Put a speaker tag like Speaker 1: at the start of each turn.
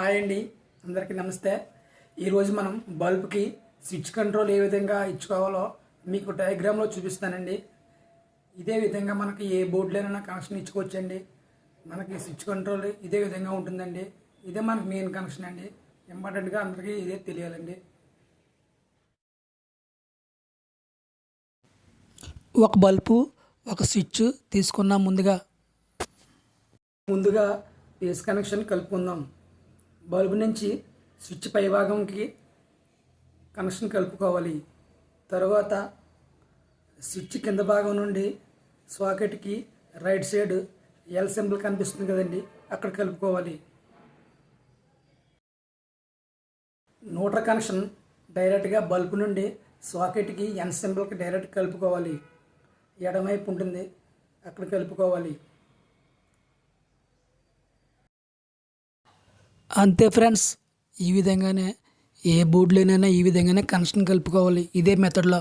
Speaker 1: Hi అండి. అందరికీ నమస్తే. ఈరోజు మనం బల్బ్కి స్విచ్ కంట్రోల్ ఏ విధంగా ఇచ్చుకోవాలో మీకు డయాగ్రామ్లో చూపిస్తానండి. ఇదే విధంగా మనకి ఏ బోర్డులైనా కనెక్షన్ ఇచ్చుకోవచ్చండి. మనకి స్విచ్ కంట్రోల్ ఇదే విధంగా ఉంటుందండి. ఇదే మనకి మెయిన్ కనెక్షన్ అండి. ఇంపార్టెంట్గా అందరికీ ఇదే తెలియాలండి. ఒక బల్బు ఒక స్విచ్ తీసుకున్నాం ముందుగా. ముందుగా బేస్ కనెక్షన్ కలుపుకుందాం. బల్బు నుంచి స్విచ్ పై భాగంకి కనెక్షన్ కలుపుకోవాలి. తర్వాత స్విచ్ కింద భాగం నుండి సాకెట్కి రైట్ సైడ్ ఎల్ సింబల్ కనిపిస్తుంది కదండి అక్కడ కలుపుకోవాలి. నోటర్ కనెక్షన్ డైరెక్ట్గా బల్బు నుండి సాకెట్కి ఎన్ సింబల్కి డైరెక్ట్ కలుపుకోవాలి. ఎడమైపు ఉంటుంది అక్కడ కలుపుకోవాలి. అంతే ఫ్రెండ్స్ ఈ విధంగానే ఏ బోర్డులోనైనా ఈ విధంగానే కనెక్షన్ కలుపుకోవాలి. ఇదే మెథడ్లో